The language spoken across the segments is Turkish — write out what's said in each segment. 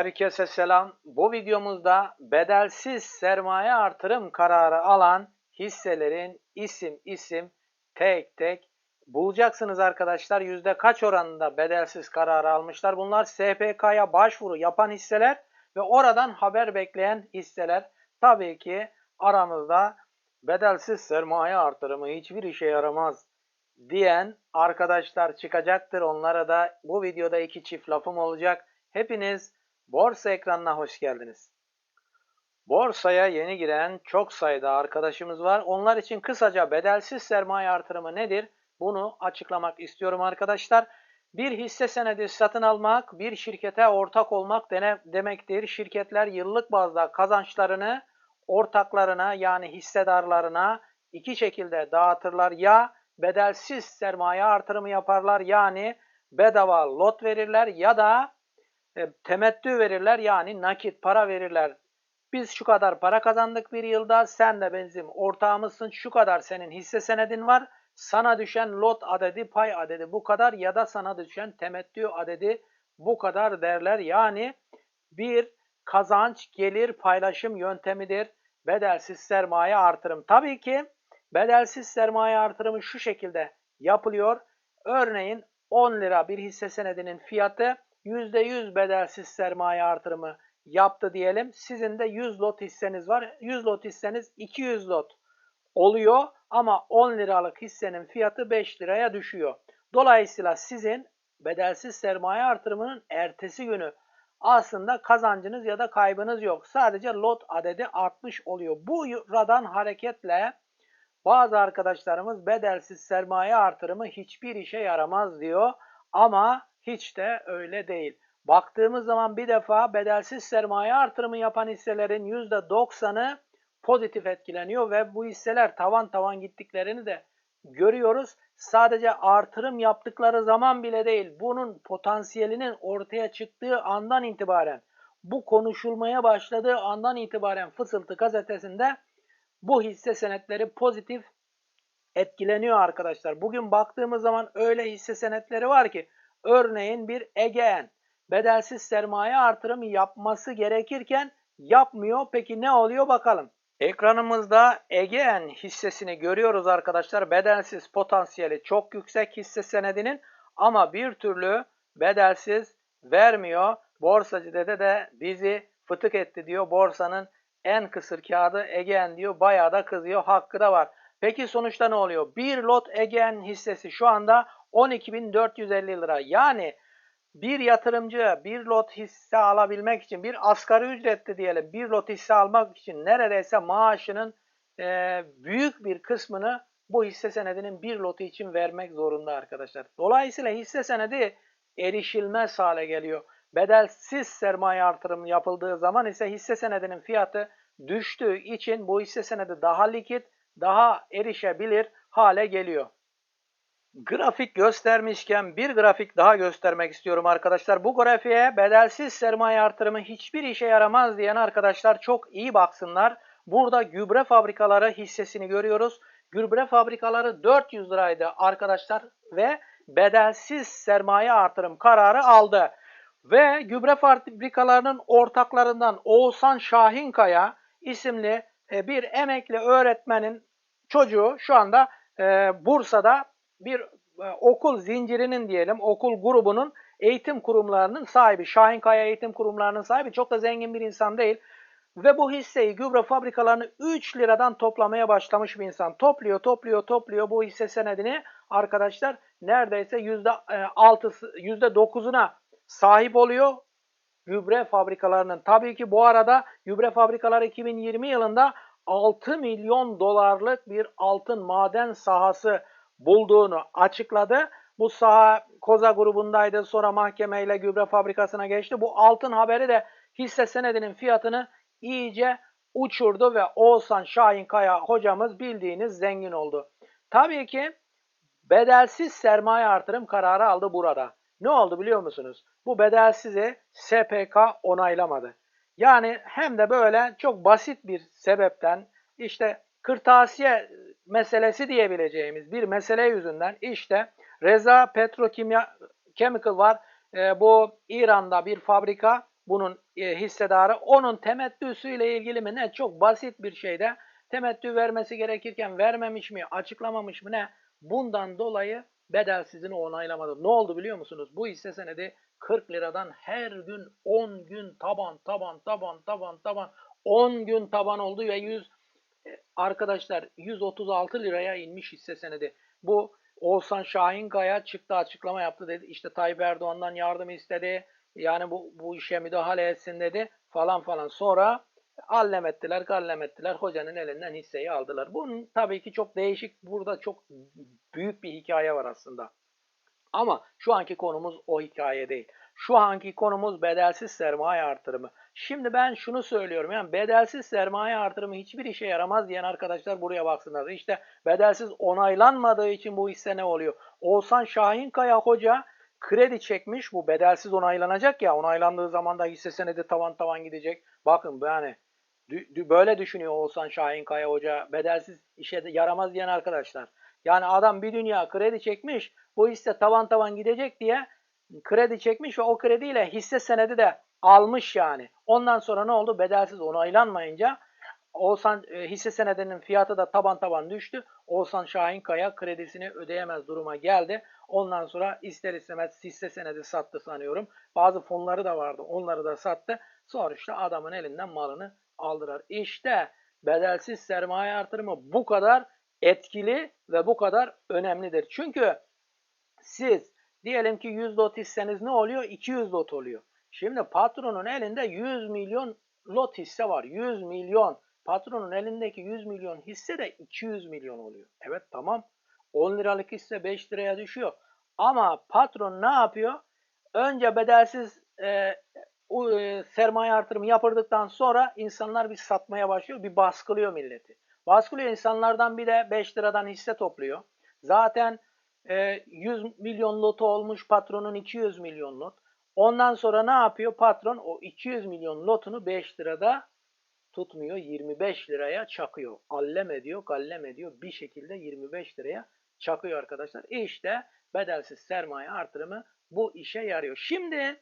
Herkese selam. Bu videomuzda bedelsiz sermaye artırım kararı alan hisselerin isim isim tek tek bulacaksınız arkadaşlar. Yüzde kaç oranında bedelsiz kararı almışlar? Bunlar SPK'ya başvuru yapan hisseler ve oradan haber bekleyen hisseler. Tabii ki aramızda bedelsiz sermaye artırımı hiçbir işe yaramaz diyen arkadaşlar çıkacaktır. Onlara da bu videoda iki çift lafım olacak. Hepiniz borsa ekranına hoş geldiniz. Borsaya yeni giren çok sayıda arkadaşımız var. Onlar için kısaca bedelsiz sermaye artırımı nedir? Bunu açıklamak istiyorum arkadaşlar. Bir hisse senedi satın almak, bir şirkete ortak olmak demektir. Şirketler yıllık bazda kazançlarını ortaklarına yani hissedarlarına iki şekilde dağıtırlar. Ya bedelsiz sermaye artırımı yaparlar yani bedava lot verirler ya da e, temettü verirler yani nakit para verirler. Biz şu kadar para kazandık bir yılda sen de bizim ortağımızsın şu kadar senin hisse senedin var. Sana düşen lot adedi pay adedi bu kadar ya da sana düşen temettü adedi bu kadar derler. Yani bir kazanç gelir paylaşım yöntemidir. Bedelsiz sermaye artırım. Tabii ki bedelsiz sermaye artırımı şu şekilde yapılıyor. Örneğin 10 lira bir hisse senedinin fiyatı %100 bedelsiz sermaye artırımı yaptı diyelim. Sizin de 100 lot hisseniz var. 100 lot hisseniz 200 lot oluyor ama 10 liralık hissenin fiyatı 5 liraya düşüyor. Dolayısıyla sizin bedelsiz sermaye artırımının ertesi günü aslında kazancınız ya da kaybınız yok. Sadece lot adedi artmış oluyor. Bu radan hareketle bazı arkadaşlarımız bedelsiz sermaye artırımı hiçbir işe yaramaz diyor. Ama hiç de öyle değil. Baktığımız zaman bir defa bedelsiz sermaye artırımı yapan hisselerin %90'ı pozitif etkileniyor ve bu hisseler tavan tavan gittiklerini de görüyoruz. Sadece artırım yaptıkları zaman bile değil, bunun potansiyelinin ortaya çıktığı andan itibaren, bu konuşulmaya başladığı andan itibaren Fısıltı gazetesinde bu hisse senetleri pozitif etkileniyor arkadaşlar. Bugün baktığımız zaman öyle hisse senetleri var ki Örneğin bir Ege'en bedelsiz sermaye artırımı yapması gerekirken yapmıyor. Peki ne oluyor bakalım. Ekranımızda Ege'en hissesini görüyoruz arkadaşlar. Bedelsiz potansiyeli çok yüksek hisse senedinin ama bir türlü bedelsiz vermiyor. Borsacı dede de bizi fıtık etti diyor. Borsanın en kısır kağıdı Ege'en diyor. Bayağı da kızıyor. Hakkı da var. Peki sonuçta ne oluyor? Bir lot Ege'en hissesi şu anda 12.450 lira. Yani bir yatırımcı bir lot hisse alabilmek için bir asgari ücretli diyelim bir lot hisse almak için neredeyse maaşının e, büyük bir kısmını bu hisse senedinin bir lotu için vermek zorunda arkadaşlar. Dolayısıyla hisse senedi erişilmez hale geliyor. Bedelsiz sermaye artırımı yapıldığı zaman ise hisse senedinin fiyatı düştüğü için bu hisse senedi daha likit, daha erişebilir hale geliyor. Grafik göstermişken bir grafik daha göstermek istiyorum arkadaşlar. Bu grafiğe bedelsiz sermaye artırımı hiçbir işe yaramaz diyen arkadaşlar çok iyi baksınlar. Burada gübre fabrikaları hissesini görüyoruz. Gübre fabrikaları 400 liraydı arkadaşlar ve bedelsiz sermaye artırım kararı aldı. Ve gübre fabrikalarının ortaklarından Oğuzhan Şahinkaya isimli e, bir emekli öğretmenin çocuğu şu anda e, Bursa'da bir e, okul zincirinin diyelim, okul grubunun eğitim kurumlarının sahibi, Şahinkaya Eğitim Kurumlarının sahibi çok da zengin bir insan değil. Ve bu hisseyi gübre fabrikalarını 3 liradan toplamaya başlamış bir insan. Topluyor, topluyor, topluyor bu hisse senedini arkadaşlar neredeyse %6'sı, %9'una sahip oluyor gübre fabrikalarının. Tabii ki bu arada gübre fabrikaları 2020 yılında 6 milyon dolarlık bir altın maden sahası bulduğunu açıkladı. Bu saha Koza grubundaydı. Sonra mahkemeyle gübre fabrikasına geçti. Bu altın haberi de hisse senedinin fiyatını iyice uçurdu ve Oğuzhan Şahinkaya hocamız bildiğiniz zengin oldu. Tabii ki bedelsiz sermaye artırım kararı aldı burada. Ne oldu biliyor musunuz? Bu bedelsizi SPK onaylamadı. Yani hem de böyle çok basit bir sebepten işte kırtasiye meselesi diyebileceğimiz bir mesele yüzünden işte Reza Petrokimya Chemical var. E, bu İran'da bir fabrika. bunun e, hissedarı onun temettüsüyle ilgili mi ne çok basit bir şeyde temettü vermesi gerekirken vermemiş mi açıklamamış mı ne bundan dolayı bedelsizini onaylamadı. Ne oldu biliyor musunuz? Bu hisse senedi 40 liradan her gün 10 gün taban taban taban taban taban 10 gün taban oldu ve 100 e, arkadaşlar 136 liraya inmiş hisse senedi. Bu Oğuzhan Şahinkaya çıktı açıklama yaptı dedi. İşte Tayyip Erdoğan'dan yardım istedi. Yani bu, bu işe müdahale etsin dedi falan falan. Sonra allem ettiler, gallem ettiler. Hocanın elinden hisseyi aldılar. Bunun tabii ki çok değişik, burada çok büyük bir hikaye var aslında. Ama şu anki konumuz o hikaye değil. Şu anki konumuz bedelsiz sermaye artırımı. Şimdi ben şunu söylüyorum. Yani bedelsiz sermaye artırımı hiçbir işe yaramaz diyen arkadaşlar buraya baksınlar. İşte bedelsiz onaylanmadığı için bu hisse ne oluyor? Oğuzhan Şahinkaya Hoca kredi çekmiş. Bu bedelsiz onaylanacak ya. Onaylandığı zaman da hisse senedi tavan tavan gidecek. Bakın yani böyle düşünüyor Oğuzhan Şahinkaya Hoca. Bedelsiz işe yaramaz diyen arkadaşlar. Yani adam bir dünya kredi çekmiş. Bu hisse tavan tavan gidecek diye kredi çekmiş ve o krediyle hisse senedi de almış yani. Ondan sonra ne oldu? Bedelsiz onaylanmayınca Oğuzhan e, hisse senedinin fiyatı da taban taban düştü. Oğuzhan Şahinkaya kredisini ödeyemez duruma geldi. Ondan sonra ister istemez hisse senedi sattı sanıyorum. Bazı fonları da vardı. Onları da sattı. Sonra işte adamın elinden malını aldılar. İşte bedelsiz sermaye artırımı bu kadar etkili ve bu kadar önemlidir. Çünkü siz diyelim ki 100 lot hisseniz ne oluyor? 200 lot oluyor. Şimdi patronun elinde 100 milyon lot hisse var. 100 milyon. Patronun elindeki 100 milyon hisse de 200 milyon oluyor. Evet tamam. 10 liralık hisse 5 liraya düşüyor. Ama patron ne yapıyor? Önce bedelsiz e, o, e, sermaye artırımı yapıldıktan sonra insanlar bir satmaya başlıyor. Bir baskılıyor milleti. Baskılıyor insanlardan bir de 5 liradan hisse topluyor. Zaten e, 100 milyon lotu olmuş patronun 200 milyon lot. Ondan sonra ne yapıyor? Patron o 200 milyon lotunu 5 lirada tutmuyor. 25 liraya çakıyor. Allem ediyor, gallem ediyor. Bir şekilde 25 liraya çakıyor arkadaşlar. İşte bedelsiz sermaye artırımı bu işe yarıyor. Şimdi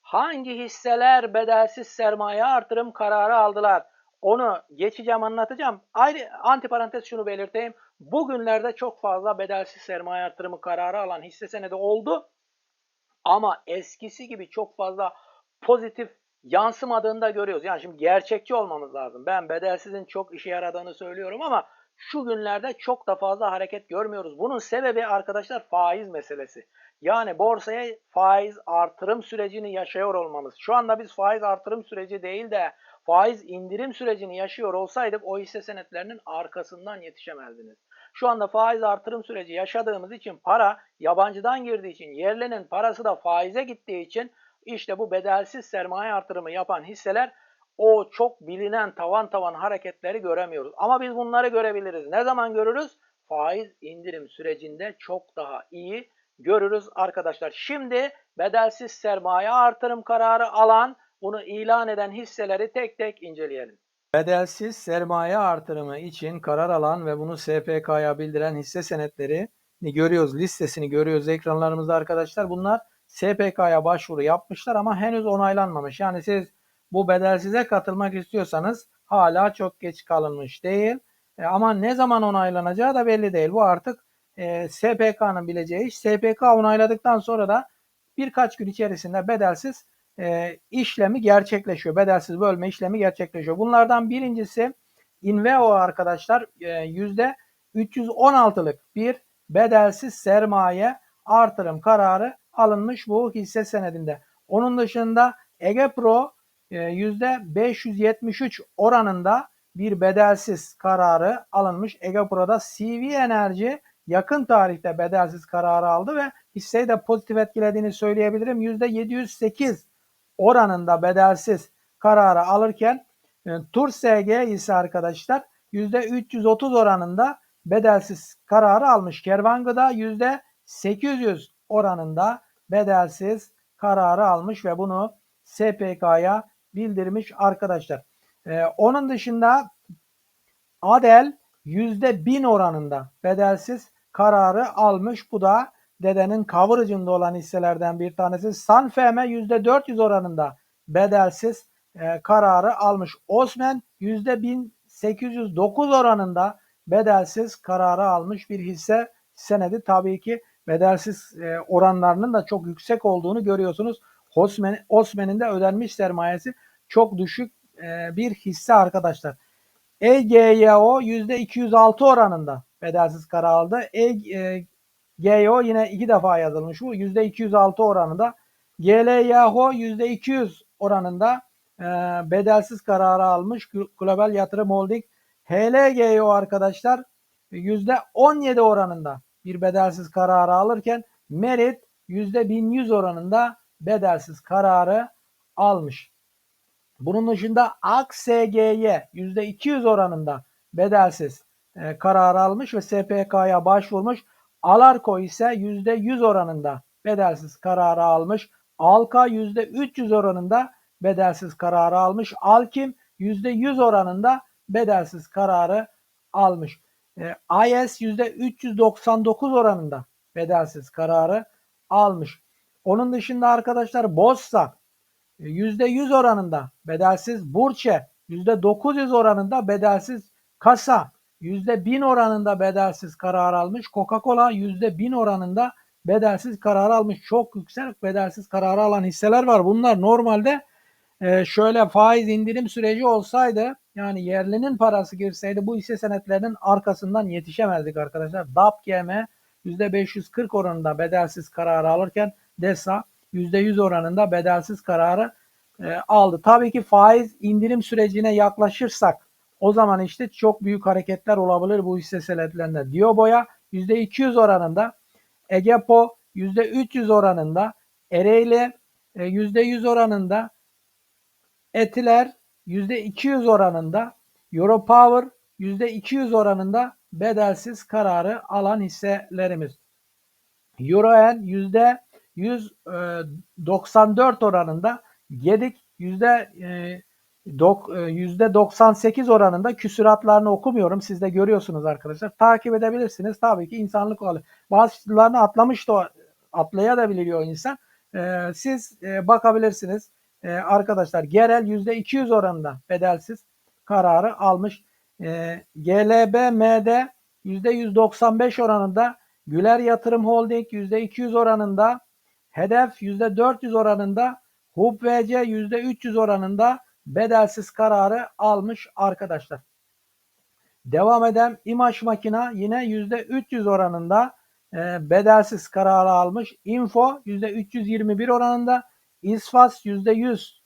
hangi hisseler bedelsiz sermaye artırım kararı aldılar? Onu geçeceğim anlatacağım. Ayrı antiparantez şunu belirteyim. Bugünlerde çok fazla bedelsiz sermaye artırımı kararı alan hisse senedi oldu. Ama eskisi gibi çok fazla pozitif yansımadığını da görüyoruz. Yani şimdi gerçekçi olmamız lazım. Ben bedelsizin çok işe yaradığını söylüyorum ama şu günlerde çok da fazla hareket görmüyoruz. Bunun sebebi arkadaşlar faiz meselesi. Yani borsaya faiz artırım sürecini yaşıyor olmamız. Şu anda biz faiz artırım süreci değil de faiz indirim sürecini yaşıyor olsaydık o hisse senetlerinin arkasından yetişemezdiniz. Şu anda faiz artırım süreci yaşadığımız için para yabancıdan girdiği için yerlinin parası da faize gittiği için işte bu bedelsiz sermaye artırımı yapan hisseler o çok bilinen tavan tavan hareketleri göremiyoruz. Ama biz bunları görebiliriz. Ne zaman görürüz? Faiz indirim sürecinde çok daha iyi görürüz arkadaşlar. Şimdi bedelsiz sermaye artırım kararı alan, bunu ilan eden hisseleri tek tek inceleyelim. Bedelsiz sermaye artırımı için karar alan ve bunu SPK'ya bildiren hisse senetleri görüyoruz. Listesini görüyoruz ekranlarımızda arkadaşlar. Bunlar SPK'ya başvuru yapmışlar ama henüz onaylanmamış. Yani siz bu bedelsize katılmak istiyorsanız hala çok geç kalınmış değil. E, ama ne zaman onaylanacağı da belli değil. Bu artık e, SPK'nın bileceği iş. SPK onayladıktan sonra da birkaç gün içerisinde bedelsiz e, işlemi gerçekleşiyor. Bedelsiz bölme işlemi gerçekleşiyor. Bunlardan birincisi Inveo arkadaşlar e, yüzde 316'lık bir bedelsiz sermaye artırım kararı alınmış bu hisse senedinde. Onun dışında Ege Pro %573 e, oranında bir bedelsiz kararı alınmış. Ege Pro'da CV Enerji yakın tarihte bedelsiz kararı aldı ve hisseyi de pozitif etkilediğini söyleyebilirim. %708 oranında bedelsiz kararı alırken e, Tur SG ise arkadaşlar %330 oranında bedelsiz kararı almış. Kervangı'da %800 oranında bedelsiz kararı almış ve bunu SPK'ya bildirmiş arkadaşlar. Ee, onun dışında Adel %1000 oranında bedelsiz kararı almış. Bu da dedenin coverage'ında olan hisselerden bir tanesi. Sanfeme %400 oranında bedelsiz e, kararı almış. Osman %1809 oranında bedelsiz kararı almış bir hisse senedi. Tabii ki bedelsiz e, oranlarının da çok yüksek olduğunu görüyorsunuz. Osman, Osman'ın da ödenmiş sermayesi çok düşük e, bir hisse arkadaşlar. EGYO %206 oranında bedelsiz karar aldı. EGYO yine iki defa yazılmış bu. %206 oranında. GLYHO %200 oranında e, bedelsiz kararı almış. Global Yatırım Holding HLGO arkadaşlar %17 oranında bir bedelsiz kararı alırken Merit %1100 oranında bedelsiz kararı almış. Bunun dışında AKSGY %200 oranında bedelsiz e, karar almış ve SPK'ya başvurmuş. Alarko ise %100 oranında bedelsiz kararı almış. Alka %300 oranında bedelsiz kararı almış. Alkim %100 oranında bedelsiz kararı almış. E, IS %399 oranında bedelsiz kararı almış. Onun dışında arkadaşlar Bossa %100 oranında bedelsiz Burçe, %900 oranında bedelsiz Kasa, %1000 oranında bedelsiz karar almış. Coca-Cola %1000 oranında bedelsiz karar almış. Çok yüksek bedelsiz kararı alan hisseler var. Bunlar normalde e, şöyle faiz indirim süreci olsaydı yani yerlinin parası girseydi bu hisse senetlerinin arkasından yetişemezdik arkadaşlar. DAP GM %540 oranında bedelsiz kararı alırken DESA %100 oranında bedelsiz kararı e, aldı. Tabii ki faiz indirim sürecine yaklaşırsak o zaman işte çok büyük hareketler olabilir bu hisse senetlerinde. Dioboya %200 oranında, Egepo %300 oranında, Ereğli e, %100 oranında, Etiler %200 oranında, Europower %200 oranında bedelsiz kararı alan hisselerimiz. Euroen %194 e, oranında, Gedik %98 e, oranında küsuratlarını okumuyorum. Siz de görüyorsunuz arkadaşlar. Takip edebilirsiniz. Tabii ki insanlık oluyor. Bazılarını atlamış da atlayabiliyor insan. E, siz bakabilirsiniz. Arkadaşlar Gerel %200 oranında bedelsiz kararı almış. GLBM'de %195 oranında Güler Yatırım Holding %200 oranında, Hedef %400 oranında, HUBVC %300 oranında bedelsiz kararı almış arkadaşlar. Devam eden İmaj Makina yine %300 oranında e, bedelsiz kararı almış. Info %321 oranında, İsfas %100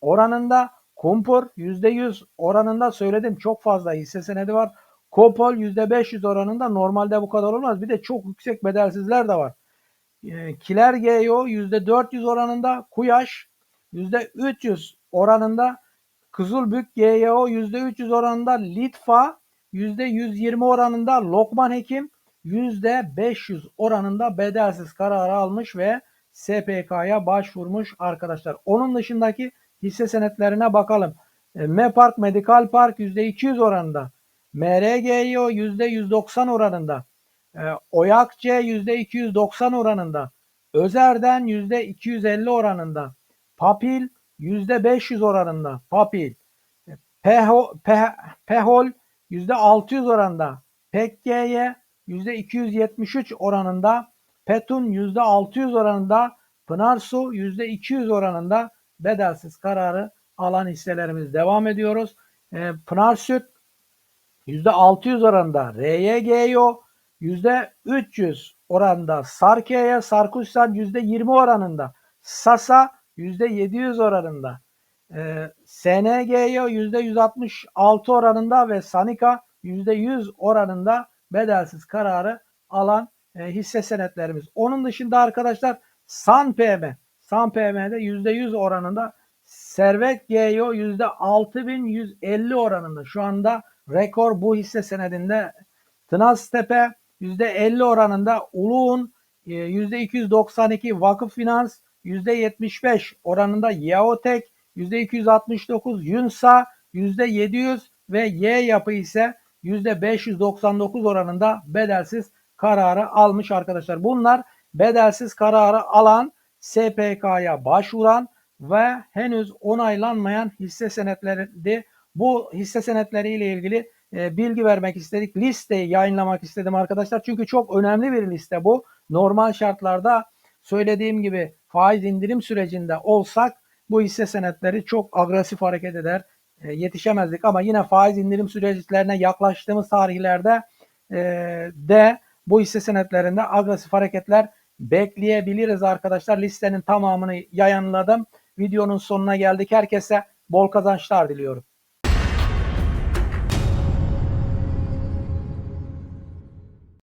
oranında, Kumpur %100 oranında söyledim çok fazla hisse senedi var. Kopol %500 oranında normalde bu kadar olmaz. Bir de çok yüksek bedelsizler de var. E, Kiler GEO %400 oranında. Kuyaş %300 oranında. Kızılbük GEO %300 oranında. Litfa %120 oranında. Lokman Hekim %500 oranında bedelsiz kararı almış ve SPK'ya başvurmuş arkadaşlar. Onun dışındaki hisse senetlerine bakalım. E, Mepark Medical Park %200 oranında. MRGO %190 oranında. E, OYAKC %290 oranında. Özer'den %250 oranında. Papil %500 oranında. Papil. Peho, Pe, Pehol %600 oranında. PEKG'ye %273 oranında. Petun %600 oranında. Pınarsu %200 oranında bedelsiz kararı alan hisselerimiz devam ediyoruz. E, Pınar Süt %600 oranında RYGO, %300 oranında Sarke'ye, Sarkussan %20 oranında, Sasa %700 oranında, e, SNG'ye %166 oranında ve Sanika %100 oranında bedelsiz kararı alan e, hisse senetlerimiz. Onun dışında arkadaşlar San PM, San PM'de %100 oranında Servet GEO %6150 oranında. Şu anda rekor bu hisse senedinde. Tınaztepe %50 oranında Uluğun %292 e, Vakıf Finans %75 oranında Yaotek %269 Yunsa %700 ve Y yapı ise %599 oranında bedelsiz kararı almış arkadaşlar. Bunlar bedelsiz kararı alan SPK'ya başvuran ve henüz onaylanmayan hisse senetleriydi. Bu hisse senetleri ile ilgili e, bilgi vermek istedik. Listeyi yayınlamak istedim arkadaşlar. Çünkü çok önemli bir liste bu. Normal şartlarda söylediğim gibi faiz indirim sürecinde olsak bu hisse senetleri çok agresif hareket eder. E, yetişemezdik ama yine faiz indirim süreçlerine yaklaştığımız tarihlerde e, de bu hisse senetlerinde agresif hareketler bekleyebiliriz arkadaşlar. Listenin tamamını yayınladım. Videonun sonuna geldik. Herkese bol kazançlar diliyorum.